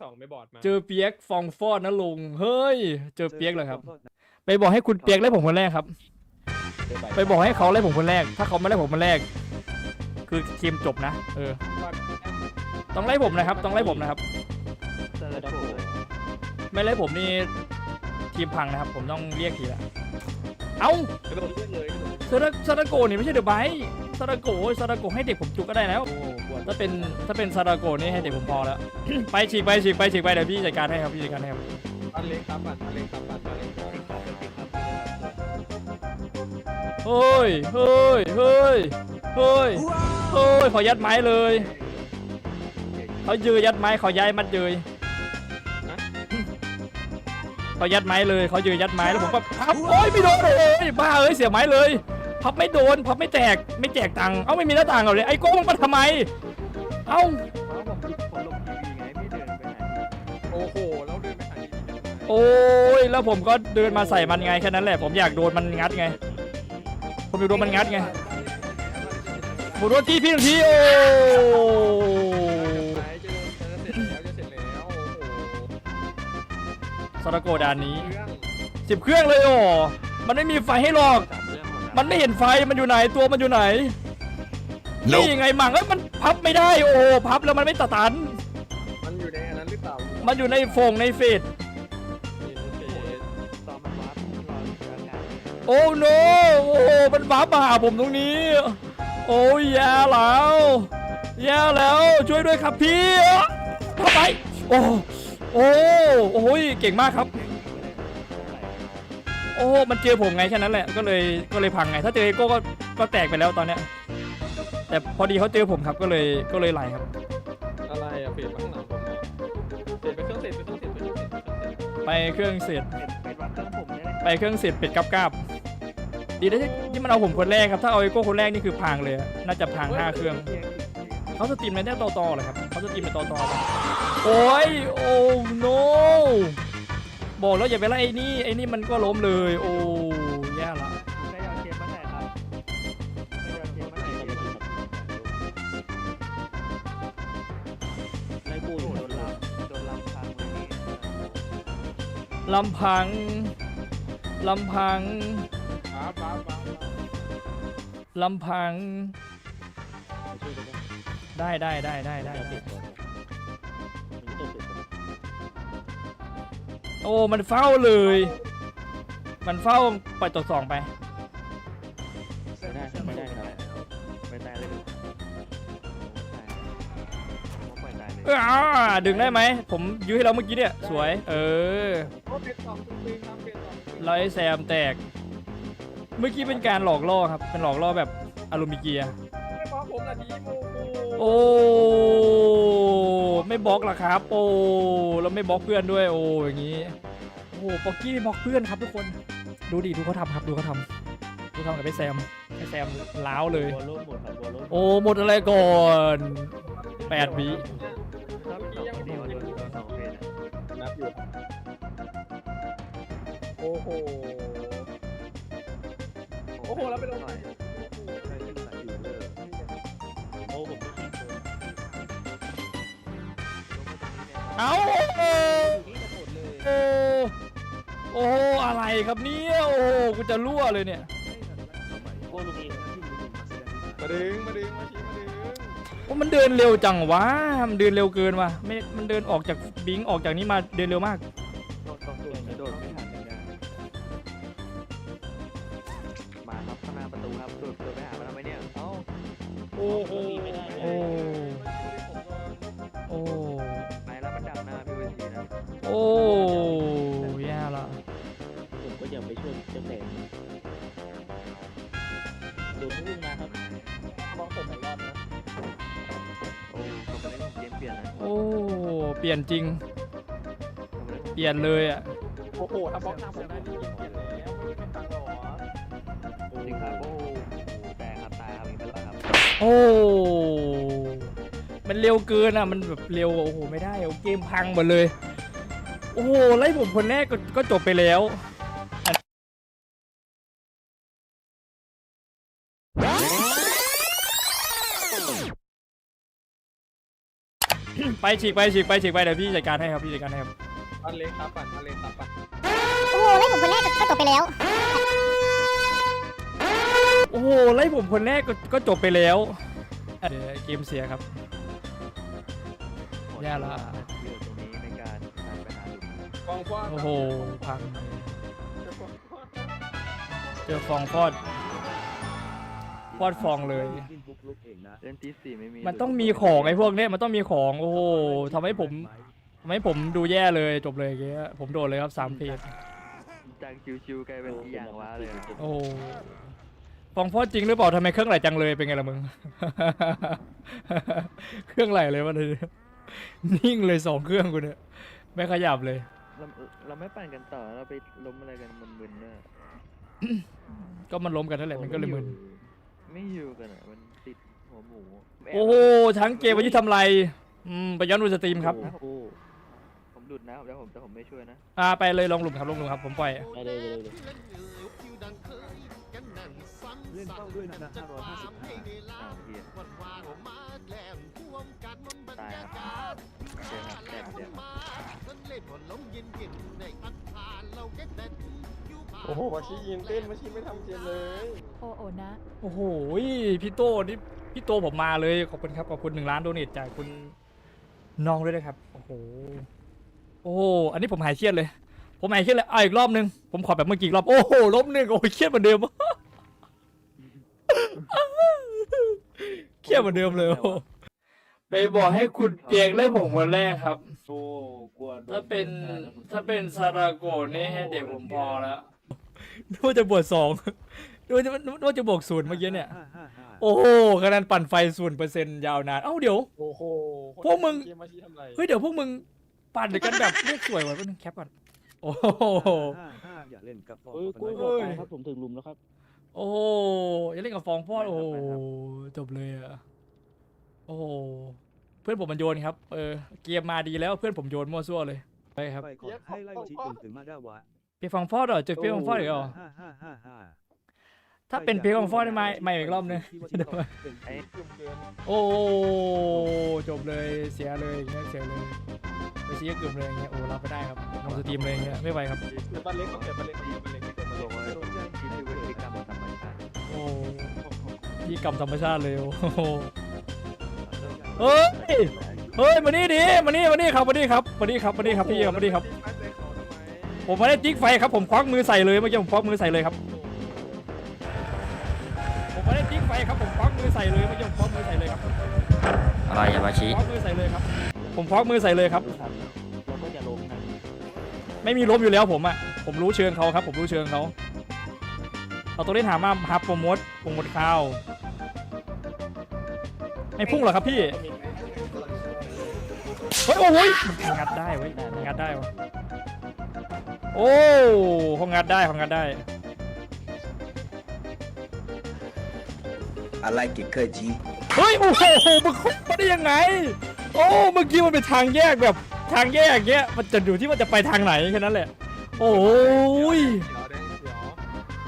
สองไม่บอดมาเจอเปียกฟองฟอดนะลุง เฮ้ย เจอเปียกเหรอครับ ไปบอกให้คุณเปียกไล่ผมคนแรกครับ ไปบอกให้เขาไล่ผมคนแรก ถ้าเขาไม่ไล่ผมคนแรก คือทีมจบนะ เออ ต้องไล่ผมนะครับ ต้องไล่ผมนะครับ ไม่ไล่ผมนี่ทีมพังนะครับ ผมต้องเรียกทีละ เอ้ากระโดดเลือกเลยกระโดดซาดาซาดาโกะนี่ไม่ใช่เดอะไบท์ซาดาโกะซาดาโกะให้เด็กผมจุกก็ได้แล้วโอ้บวช ถ้าเป็นถ้าเป็นซาดาโกะนี่ให้เด็กผมพอแล้ว ไปฉีกไปฉีกไปฉีกไปเดี๋ยวพี่จัดการให้ครับพี่จัดการให้ครับอันเล็กครับบัตรอันเล็กครับบัตรอันเล็กครับเฮ้ยเฮ้ยเฮ้ยเฮ้ยเฮ้ยขอยัดไม้เลยเขายือยัดไม้เขาย้ายมัดเยยเขายัดไม้เลยเขายือยัดไม้แล้วผมก็พับโอ้ยไม่โดนเลยบ้าเอ้ยเสียไม้เลยพับไม่โดนพับไม่แตกไม่แจกตังค์เอ้าไม่มีหน้าต่างเหรอเลยไอ้โก้มึงมาทำไม เอ้าโอ้โห แล้วเดินไปหาอีกโอ้ย แล้วผมก็เดินมาใส่มันไงแค่นั้นแหละ ผมอยากโดนมันงัดไง ผมอยากโดนมันงัดไงผมโดนทีพี่หนึ่งทีโอ้ไหนจะโดนเสร็จแล้วจะเสร็จแล้วโอ้โหซาดาโกดานนี้เครื่องสิบเครื่องเลยโอ้มันไม่มีไฟให้หรอกมันไม่เห็นไฟ มันอยู่ไหน ตัวมันอยู่ไหน นี่ยังไงหมังเอ้ยมัน พับไม่ได้โอ้พับแล้วมันไม่ตะตัน มันอยู่ในอันนั้นหรือเปล่ามันอยู่ในโฟงในเฟสนี่ในเฟซโอ้โนโอ้มันว้ามาหาผมตรงนี้ โอ้ยแย่แล้วแย่แล้วช่วยด้วยครับพี่เข้าไปโอ้โอ้โอ้ยเก่งมากครับ โอ้มันเจอผมไงแค่นั้นแหละก็เลยก็เลยพังไง ถ้าเจอเอโก้ก็ก็แตกไปแล้วตอนเนี้ย แต่พอดีเขาเจอผมครับก็เลยก็เลยไหลครับ อะไรอะเฟซมาข้างหลังผมอะเสร็จไปเครื่องเสร็จไปเครื่องเสร็จไปเครื่องเสร็จไปเครื่องเสร็จไปเครื่องเสร็จเป็ดกับกาบดีนะที่ที่มันเอาผมคนแรกครับถ้าเอาเอโก้คนแรกนี่คือพังเลยอะน่าจะพังห้าเครื่องเขาสตรีมในแน่ต่อต่อๆเหรอครับเขาสตรีมในต่อต่อๆปะโอ้ยโอ้โนบอกแล้วอย่าไปไล่ไอ้นี่ไอ้นี่มันก็ล้มเลย โอ้ ลำพัง ลำพังบ้าบ้าบ้าลำพังได้ได้ได้ได้ได้ได้โอ้ มันเฝ้าเลย มันเฝ้าไปตัวสองไป ดึงได้ไหม ผมยื้อให้เราเมื่อกี้เนี่ย สวย เออโอ้เป็นสองตึงๆครับเป็นสองตึงๆไล่แซมแตก เมื่อกี้เป็นการหลอกล่อครับ เป็นหลอกล่อแบบอารมิเกียไม่บอกผมละดีโมโหโอ้ ไม่บล็อกหรอครับ โอ้แล้วไม่บล็อกเพื่อนด้วย โอ้ อย่างนี้ โอ้ป๊อกกี้ไม่บล็อกเพื่อนครับทุกคน ดูดิ ดูเขาทำครับ ดูเขาทำดูทำกับไอ้แซม ไอ้แซมล้าวเลยบัวโลดหมดครับบัวโลดโอ้ หมดอะไรก่อนแปดวิ นับอยู่โอ้โห โอ้โหแล้วไปลงไหนใครเป็นสายอยู่เลยโอ้ผมไม่คิดเลยเอ้าโอ้โอ้อะไรครับเนี่ยโอ้กูจะรั่วเลยเนี่ย โอ้ลูกนี้ที่มือมาแสดงมาดึงมาดึงมาชี้มาดึง โอ้มันเดินเร็วจังวะมันเดินเร็วเกินว่ะไม่มันเดินออกจาก บิงออกจากนี้มาเดินเร็วมาก โดนต้องโดนโดนไม่ทันเลยนะมาครับข้างหน้าประตูครับโดดโดดไปหามันทำไมเนี่ยเอ้าโอ้โหโอ้โอ้ไหนแล้วมันดักหน้าพี่เวทีนะโอ้แย่ละผมก็ยังไปช่วยเจ้าแสงโดนพุ่งมาครับบอกผมหลายรอบนะโอ้เขาไปเล่นเกมเปลี่ยนนะโอ้ เปลี่ยนจริงเขาไปเล่นเปลี่ยนเลยอะ โอ้โหถ้าบล็อกหน้าผมได้นี่ยิงเปลี่ยนแล้วไม่เป็นตังค์หรอจริงครับโอ้แต่ครับตายครับอีกเป็นไรครับโอ้ มันเร็วเกินอะ มันแบบเร็วอะโอ้โหไม่ได้อะเกมพังหมดเลย โอ้โหไล่ผมคนแรกก็ก็จบไปแล้ว ฉีกไปฉีกไปฉีกไปเดี๋ยวพี่จัดการให้ครับพี่จัดการให้ครับบ้านเล็กครับปั่นบ้านเล็กครับปั่นโอ้โหไล่ผมคนแรกก็จบไปแล้ว โอ้โหไล่ผมคนแรกก็ก็จบไปแล้วเดี๋ยวเกมเสียครับ แย่ละเดี๋ยวตรงนี้ในการการไปหาหลุมฟองฟ้าโอ้โหพังเจอฟองฟอด ฟอดฟองเลยกินปุ๊กลุกเองนะเล่นตีสี่ไม่มีมันต้องมีของไอ้พวกเนี้ยมันต้องมีของโอ้โหทำให้ผมทำให้ผมดูแย่เลยจบเลยเงี้ยผมโดดเลยครับสามเพจจากชิวๆกลายเป็นอีอย่างว้าเลยอะโอ้โหฟองฟอดจริงหรือเปล่าทำไมเครื่องไหลจังเลยเป็นไงล่ะมึง เครื่องไหลเลยวะเนี่ยนิ่งเลยสองเครื่องกูเนี่ยไม่ขยับเลย เราเราไม่ปั่นกันต่อเราไปล้มอะไรกันมึนๆเนี่ยก็มันล้มกันนั่นแหละมันก็เลยมึน ไม่อยู่กันอะมันติดหัวหมูโอ้โหทั้งเกมวันนี้ทำไรอืมไปย้อนดูสตรีมครับโอ้โหผมดุดนะแล้วผมแต่ผมไม่ช่วยนะอ่าไปเลยลงหลุมครับลงหลุมครับผมปล่อยไปเลยเลยเลยเล่นเป้าด้วยนะนะ555อ้าวเฮียตายครับเจอครับแตกเดี๋ยว โอ้โหมาชี้ยิงเต้นมาชี้ไม่ทำเกมเลยโอ้โอนะ โอ้โหพี่โตนี่พี่โตผมมาเลยขอบคุณครับขอบคุณหนึ่งล้านโดเนทจากคุณน้องด้วยนะครับโอ้โหโอ้โหอันนี้ผมหายเครียดเลย ผมหายเครียดเลยเอาอีกรอบนึงผมขอแบบเมื่อกี้อีกรอบโอ้โหลบหนึ่งโอ้ยเครียดเหมือนเดิม เครียดเหมือนเดิมเลยโอ้โหไปบอกให้คุณเปียกเล่นผมคนแรกครับ โอ้กลัวโดถ้าเป็นถ้าเป็นซาราโกะนี่ให้เด็กผมพอแล้ว นึกว่าจะบวกสองนึกว่าจะนึกว่าจะบวกศูนย์เมื่อกี้เนี่ย555โอ้โหคะแนนปั่นไฟศูนย์เปอร์เซ็นต์ยาวนาน เอ้าเดี๋ยว โอ้โหพวกมึง เกมมาชี้ทำไรเฮ้ยเดี๋ยวพวกมึงปั่นกันแบบเลขสวยว่ะแป๊บนึงแคปก่อน โอ้โห55อย่าเล่นกับฟองเอ้ยคนกุ้ยไหนบอกไปครับผมถึงหลุมแล้วครับ โอ้โหอย่าเล่นกับฟองฟอดโอ้โหจบเลยอะโอ้โหเพื่อนผมมันโยนครับ เออ เกมมาดีแล้วเพื่อนผมโยนมั่วซั่วเลย ไปครับ ไปก่อนให้ไล่ชี้ถึงถึงมาได้วะเปียกฟองฟอดเหรอเจอเปียกฟองฟอดอีกเหรอ5555ถ้าเป็นเปียกฟองฟอดได้ไหมไม่อีกรอบนึงไอ้เกมเกินโอ้โหจบเลยเสียเลยอย่างเงี้ยเสียเลยไปชี้เกือบเลยอย่างเงี้ยโอ้รับไม่ได้ครับลงสตรีมเลยอย่างเงี้ยไม่ไหวครับเกิดบ้านเล็กเกิดบ้านเล็กเกิดบ้านเล็กเกิดบ้านบเล็อกกว่าคิดดูพฤติกรรมธรรมชาติโอ้พี่กรรมธรรมชาติเลยโอ้โหเฮ้ยเฮ้ยมานี่ดิมานี่มานี่ครับมานี่ครับมานี่ครับมานี่ครับพี่ครับมานี่ครับ ผมไม่ได้จิ๊กไฟครับผมควักมือใส่เลยเมื่อกี้ผมควักมือใส่เลยครับ ผมไม่ได้จิ๊กไฟครับผมควักมือใส่เลยเมื่อกี้ผมควักมือใส่เลยครับอะไรอย่ามาชี้ควักมือใส่เลยครับ ผมควักมือใส่เลยครับ เราก็อย่าลงนะไม่มีล้มอยู่แล้วผมอะผมรู้เชิงเขาครับ ผมรู้เชิงเขาเอาตัวเล่นหามาหาโปรโมทโปรโมทข้าวไม่พุ่งเหรอครับพี่เฮ้ยโอ้โหยมันงัดได้เว้ยมันงัดได้วะ โอ้เขางัดได้เขางัดได้ I like it 客机。เฮ้ย โอ้โหมึงเข้ามาได้ยังไง โอ้เมื่อกี้มันเป็นทางแยกแบบทางแยกอย่างเงี้ย มันจะอยู่ที่มันจะไปทางไหนแค่นั้นแหละ โอ้ยเขียวแดงเขียว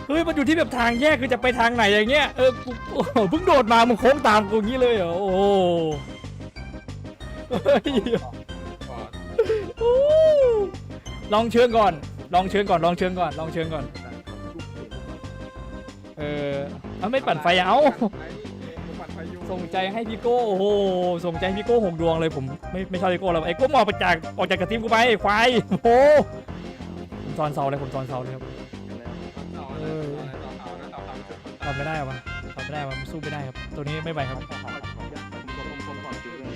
เฮ้ย มันอยู่ที่แบบทางแยกคือจะไปทางไหนอย่างเงี้ย เออกูโอ้โหเพิ่งโดดมา มึงโค้งตามกูอย่างงี้เลยเหรอ โอ้โหเฮ้ยก่อนโอ้ลองเชิญก่อน ลองเชิญก่อนลองเชิญก่อนลองเชิญก่อน เออเอาไม่ปั่นไฟอะเอ้าปั่นไฟอยู่ส่งใจให้พี่โก้โอ้โหส่งใจให้พี่โก้หกดวงเลยผมไม่ไม่ชอบพี่โก้แล้วไอ้โก้มึงออกไปจากออกจากกระทิมกูไปไอ้ควายโอ้โหผมซอนเสาเลยผมซอนเสาเลยครับเสาอะไรเสาขาวนะเสาขาวจุดทำไม่ได้วะทำไม่ได้วะมันสู้ไม่ได้ครับ ตัวนี้ไม่ไหวครับผมผมผมขอจุดเลย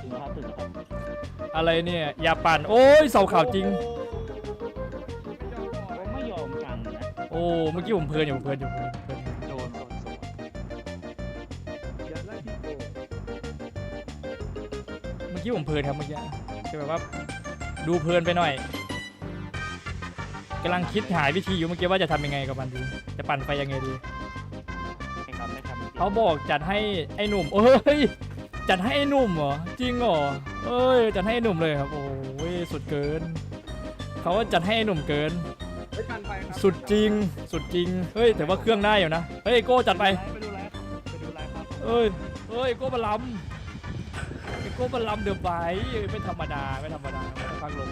ถึงนะครับถึงนะครับอะไรเนี่ยอย่าปั่นโอ้ยเสาขาวจริง เมื่อกี้ผมเพลินอยู่ผมเพลินอยู่เพลินอยู่โดนโดนโดนเมื่อกี้ผมเพลินครับเมื่อกี้คือแบบว่าดูเพลินไปหน่อยกำลังคิดหาวิธีอยู่เมื่อกี้ว่าจะทำยังไงกับมันดี จะปั่นไฟยังไงดี ไม่ครับไม่ครับเขาบอกจัดให้ไอ้หนุ่มเอ้ยจัดให้ไอ้หนุ่มเหรอจริงเหรอเอ้ยจัดให้ไอ้หนุ่มเลยครับโอ้ยสุดเกินเขาว่าจัดให้ไอ้หนุ่มเกิน สุดจริง สุดจริง เฮ้ยแต่ว่าเครื่องได้อยู่นะ เฮ้ยโก้จัดไป ไปดูไลฟ์ไปดูไลฟ์ครับเอ้ยเอ้ยโก้มาล้ำไอ้โก้มันลำเดือบไบไม่ธรรมดา ไม่ธรรมดาไม่ต้องพักลง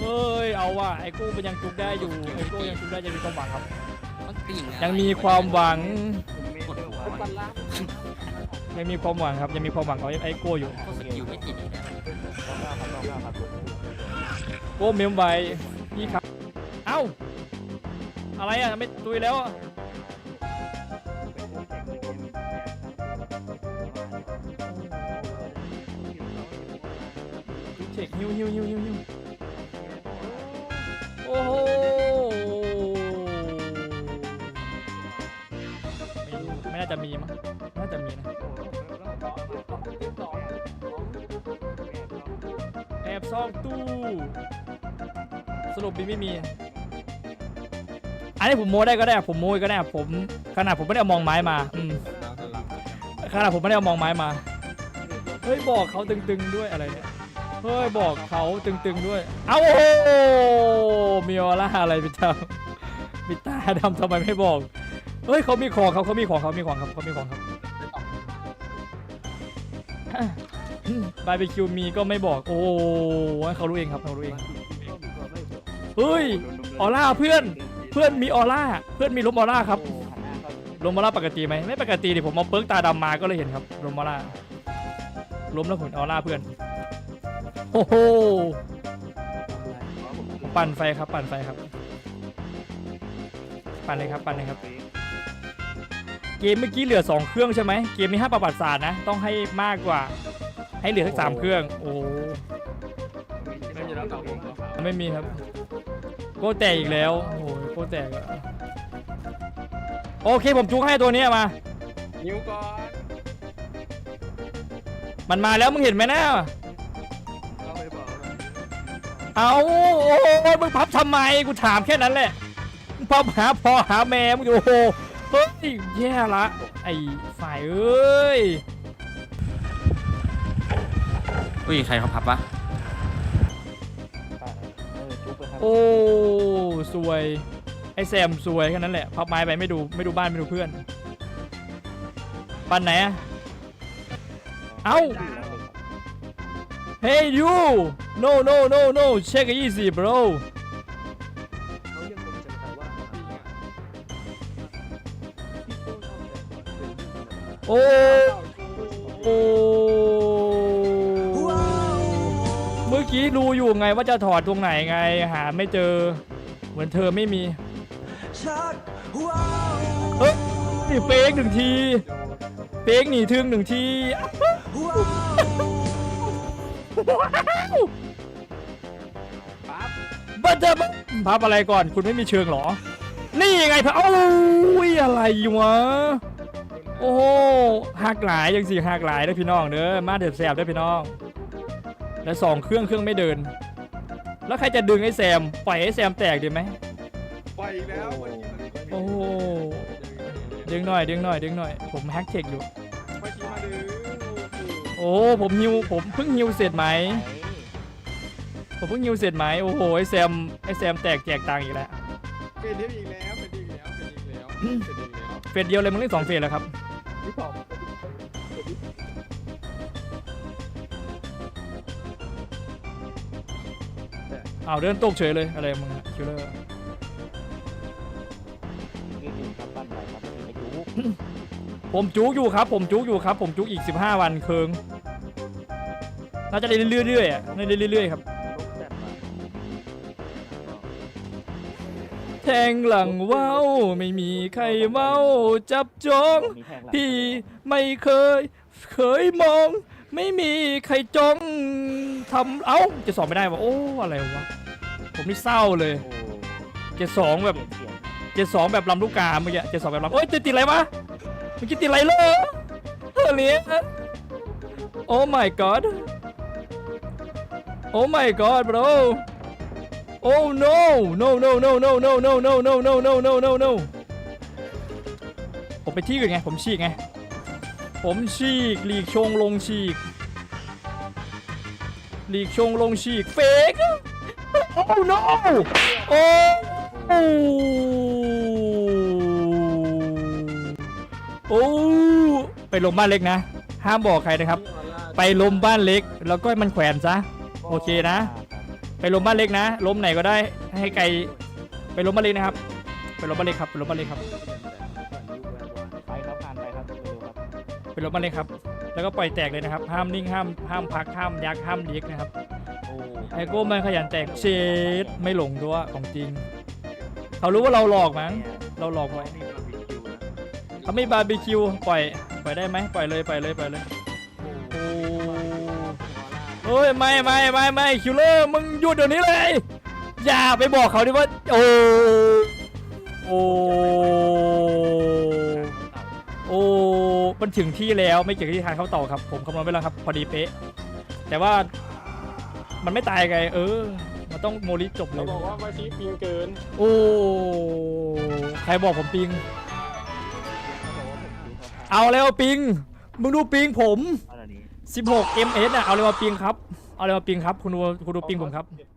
เอ้ย เอาว่ะ ไอ้โก้มันยังจุกได้อยู่ ไอ้โก้ยังจุกได้ยังมีความหวังครับ มันติ่งอะยังมีความหวังกดหัวปันล่ายังมีความหวังครับ ยังมีความหวังของไอ้โก้อยู่ ก็สกิลไม่ติดอีกแล้ว โก้เมมไว้พี่ครับเอ้า อะไรอะไม่ตุยแล้วอะเช็คฮิวฮิวฮิวฮิวฮิวโอ้โหไม่รู้ไม่น่าจะมีมั้งน่าจะมีนะแอบซอกตู้ สรุปมีไม่มี อันนี้ผมโม้ได้ก็ได้ผมโม้ก็ได้ผมขนาดผมไม่ได้เอามองไม้มาอืมขนาดผมไม่ได้เอามองไม้มาเฮ้ยบอกเขาตึงๆด้วยอะไรเนี่ยเฮ้ยบอกเขาตึงๆด้วย เอ้าโอ้โหมีออร่าอะไรพี่ตาพี่ตาดำทำไมไม่บอกเฮ้ยเขามีของเขาเขามีของเขามีของครับเขามีของครับบาร์บีคิวมีก็ไม่บอก โอ้ให้เขารู้เองครับเขารู้เองเฮ้ยออร่าเพื่อน เพื่อนมีออร่า เพื่อนมีลมออร่าครับ ลมออร่าปกติไหมไม่ปกติดิผมเอาเปิร์กตาดำมาก็เลยเห็นครับลมออร่าล้มแล้วผลออร่าเพื่อน โอ้โห ปั่นไฟครับ ปั่นไฟครับ ปั่นเลยครับ ปั่นเลยครับ เกมเมื่อกี้เหลือ 2 เครื่องใช่ไหม เกมมี5ประวัติศาสตร์นะ ต้องให้มากกว่า ให้เหลือสักสามเครื่อง โอ้ไม่มีแล้วเก่าผมครับไม่มีครับ โก้แตกอีกแล้ว โอ้ยโก้ แตกอะโอเคผมจุกให้ตัวเนี้ยมา นิ้วก่อนมันมาแล้วมึงเห็นไหมนะเอาไปบอกนะเอาโอ้โหมึงพับทำไมกูถามแค่นั้นแหละมึงพับหาพอหาแม่มึงอยู่โอ้โหเฮ้ยแย่ละไอ้ฝ่ายเอ้ยอุ้ยใครเขาพับวะเออจุ๊บไปครับโอ้สวยไอ้แซมสวยแค่นั้นแหละพับไม้ไปไม่ดูไม่ดูบ้านไม่ดูเพื่อนปันไหนอะเอ้า Hey you no no no no check it easy bro โอ้โอ้เมื่อกี้ดูอยู่ไงว่าจะถอดตรงไหนไงหาไม่เจอ เหมือนเธอไม่มี เฮ้ยนี่เฟกหนึ่งทีเฟกหนีทึงหนึ่งทีบัตเตอร์พับอะไรก่อน คุณไม่มีเชิงหรอ นี่ไงพับโอ้ยอะไรวะ โอ้โหหักหลายยังสี่หักหลายเด้พี่น้องเด้อมาเดือดแสบเด้พี่น้อง แล้วสองเครื่องเครื่องไม่เดิน แล้วใครจะดึงไอ้แซม ปล่อยไอ้แซมแตกดีไหมไปแล้ว ดึงหน่อยดึงหน่อยดึงหน่อย ผมแฮกเทคอยู่ ไปชี้มาดึงโอ้ผมฮิวผมเพิ่งฮิวเสร็จไหม ผมเพิ่งฮิวเสร็จไหมโอ้โหไอ้แซมไอ้แซมแตกแจกตังค์อีกแล้วเป็นเทปอีกแล้วเป็นอีกแล้วเป็นอีกแล้วเป็นอีกแล้วเฟสเดียวเลยมึงเล่นสองเฟสแล้วครับที่สองอ้าวเดินตกเฉยเลยอะไรมึงอะคิลเลอร์ ผมจุกอยู่ครับ ผมจุกอยู่ครับ ผมจุกอีก 15 วันเคืองน่าจะได้เรื่อยๆอะได้เรื่อยๆครับ แทงหลังเว้าไม่มีใครเมาจับจอง มีแทงหลังพี่ไม่เคย เคยมอง ไม่มีใครจ้องทำเอ้าจะสอบไม่ได้วะโอ้อะไรวะผมนี่เศร้าเลย โอ้เจ็ดสองแบบเสียงเจ็ดสองแบบลำลูกกาเมื่อกี้เจ็ดสองแบบลำโอ้ยติดติดอะไรวะเมื่อกี้ติดอะไรเลยเฮ้ยเลี้ยโอ้ my god โอ้ my god bro โอ้ no no no no no no no no no no no no no no ผมไปที่อื่นไง ผมฉีกไง ผมฉีกหลีกชงลงฉีกหลีกชงลงฉีกเฟกโอ้ no โอ้ โอ้ไปลงบ้านเล็กนะ ห้ามบอกใครนะครับออร่าไปล้มบ้านเล็ก แล้วก็ให้มันแขวนซะ โอเคนะ ไปล้มบ้านเล็กนะล้มไหนก็ได้ ให้ไกล ไปล้มบ้านเล็กนะครับ ไปล้มบ้านเล็กครับ ไปล้มบ้านเล็กครับ ไปครับผ่านไปครับเร็วๆครับไปล้มบ้านเล็กครับ แล้วก็ปล่อยแตกเลยนะครับ ห้ามนิ่ง ห้าม ห้ามพัก ห้ามยัก ห้ามเลียกนะครับ โอ้ไอโก้มันขยันแตกเชดไม่หลงด้วยของจริง เขารู้ว่าเราหลอกมั้ง เราหลอกไว้ เขามีบาร์บีคิวนะเขาไม่บาร์บีคิวปล่อยปล่อยได้ไหมปล่อยเลยปล่อยเลยปล่อยเลยโอ้เฮ้ยไม่ไม่ไม่ไม่คิวเลอร์มึงหยุดเดี๋ยวนี้เลย อย่าไปบอกเขาดิว่าโอ้โอ้โอ้มันถึงที่แล้วไม่เกี่ยวกับที่ทานข้าวเต่าครับ ผมคำนวณไปแล้วครับ พอดีเป๊ะ แต่ว่ามันไม่ตายไง เออ มันต้องโมลิจบเลเขายบอกว่ามาชี้ปิงเกิน โอ้ใครบอกผมปิง เอาแล้วปิง มึงดูปิงผมอะไรนี้ 16 ms อะ เอาเลยมาปิงครับ เอาเลยมาปิงครับ คุณดูคุณดูปิงผมครับเจ็ด